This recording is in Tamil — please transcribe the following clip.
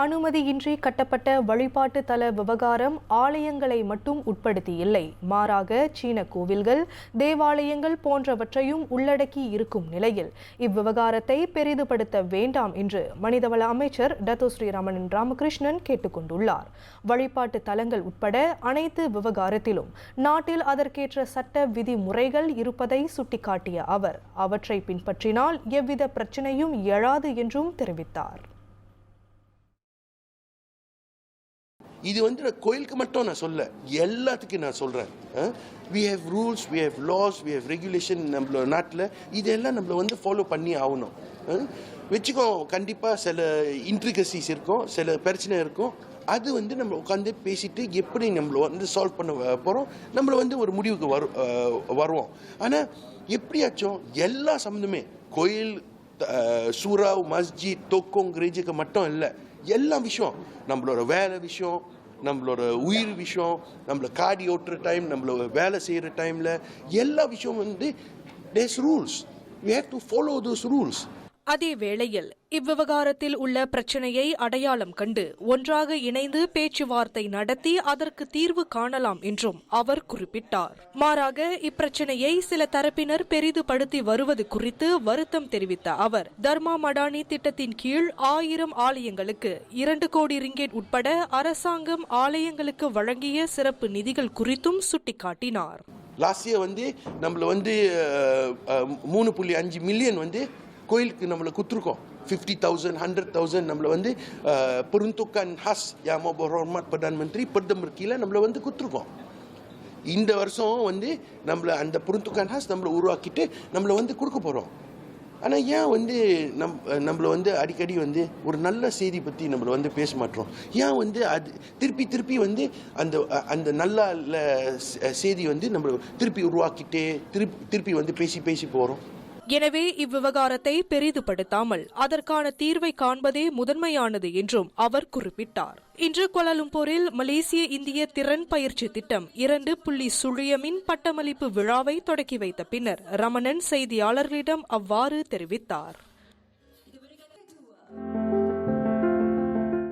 அனுமதியின்றி கட்டப்பட்ட வழிபாட்டு தல விவகாரம் ஆலயங்களை மட்டும் உட்படுத்தி இல்லை மாறாக சீன கோவில்கள் தேவாலயங்கள் போன்றவற்றையும் உள்ளடக்கி இருக்கும் நிலையில் இவ்விவகாரத்தை பெரிதுபடுத்த வேண்டாம் என்று மனிதவள அமைச்சர் டத்து ஸ்ரீராமன் ராமகிருஷ்ணன் கேட்டுக்கொண்டுள்ளார் வழிபாட்டு தலங்கள் உட்பட அனைத்து விவகாரத்திலும் நாட்டில் அதற்கேற்ற சட்ட விதிமுறைகள் இருப்பதை சுட்டிக்காட்டிய அவர் அவற்றை பின்பற்றினால் எவ்வித பிரச்சனையும் எழாது என்றும் தெரிவித்தார். இது வந்து நான் கோயிலுக்கு மட்டும் நான் சொல்ல எல்லாத்துக்கும் நான் சொல்கிறேன் we have rules we have laws we have regulation நம்மளோட நாட்டில். இதெல்லாம் நம்மள வந்து ஃபாலோ பண்ணி ஆகணும். வச்சுக்கோ கண்டிப்பாக சில இன்ட்ரிகசிஸ் இருக்கும் சில பிரச்சனை இருக்கும். அது வந்து நம்ம உட்காந்து பேசிட்டு எப்படி நம்மள வந்து சால்வ் பண்ண போகிறோம் நம்மள வந்து ஒரு முடிவுக்கு வரு வருவோம். ஆனால் எப்படியாச்சும் எல்லா சம்மந்தமே கோயில் அஹ், சூறாவ் மஸ்ஜித் தொக்கோங் கிரேஜுக்கு மட்டும் இல்லை எல்லா விஷயம். நம்மளோட வேலை விஷயம் நம்மளோட உயிர் விஷயம் நம்மள காடி ஓட்டுற டைம் நம்மளோட வேலை செய்கிற டைமில் எல்லா விஷயம் வந்து these rules we have to follow those rules அதே வேளையில் இவ்விவகாரத்தில் உள்ள பிரச்சனையை அடையாளம் கண்டு ஒன்றாக இணைந்து பேச்சுவார்த்தை நடத்தி அதற்கு தீர்வு காணலாம் என்றும் அவர் குறிப்பிட்டார். மாறாக இப்பிரச்சனையை சில தரப்பினர் பெரிதுபடுத்தி வருவது குறித்து வருத்தம் தெரிவித்த அவர் தர்மா மடானி திட்டத்தின் கீழ் ஆயிரம் ஆலயங்களுக்கு இரண்டு கோடி ரிங்கேட் உட்பட அரசாங்கம் ஆலயங்களுக்கு வழங்கிய சிறப்பு நிதிகள் குறித்தும் சுட்டிக்காட்டினார். லாஸ்ட் இயர் வந்து நம்மள வந்து மூணு புள்ளி அஞ்சு மில்லியன் வந்து கோயிலுக்கு நம்மளை குத்துருக்கோம். ஃபிஃப்டி தௌசண்ட் ஹண்ட்ரட் தௌசண்ட் நம்மளை வந்து அஹ், ஹாஸ் யாமோ yang பிரதான் மந்திரி பிரதமர் கீழே நம்மளை வந்து குத்துருக்கோம். இந்த வருஷம் வந்து நம்மளை அந்த peruntukan ஹாஸ் நம்மளை உருவாக்கிட்டு நம்மளை வந்து கொடுக்க போகிறோம் ஆனால் ஏன் வந்து நம் நம்மளை வந்து அடிக்கடி வந்து ஒரு நல்ல செய்தி பற்றி நம்மளை வந்து பேச மாட்டோம்? ஏன் வந்து அது திருப்பி திருப்பி வந்து அந்த அந்த நல்ல செய்தி வந்து நம்ம திருப்பி உருவாக்கிட்டே திருப்பி திருப்பி வந்து பேசி பேசி போகிறோம் எனவே இவ்விவகாரத்தை பெரிதுபடுத்தாமல் அதற்கான தீர்வை காண்பதே முதன்மையானது என்றும் அவர் குறிப்பிட்டார். இன்று கோலாலும்பூரில் மலேசிய இந்திய திறன் பயிற்சி திட்டம் இரண்டு புள்ளி சுழியமின் பட்டமளிப்பு விழாவை தொடக்கி வைத்த பின்னர் ரமணன் செய்தியாளர்களிடம் அவ்வாறு தெரிவித்தார்.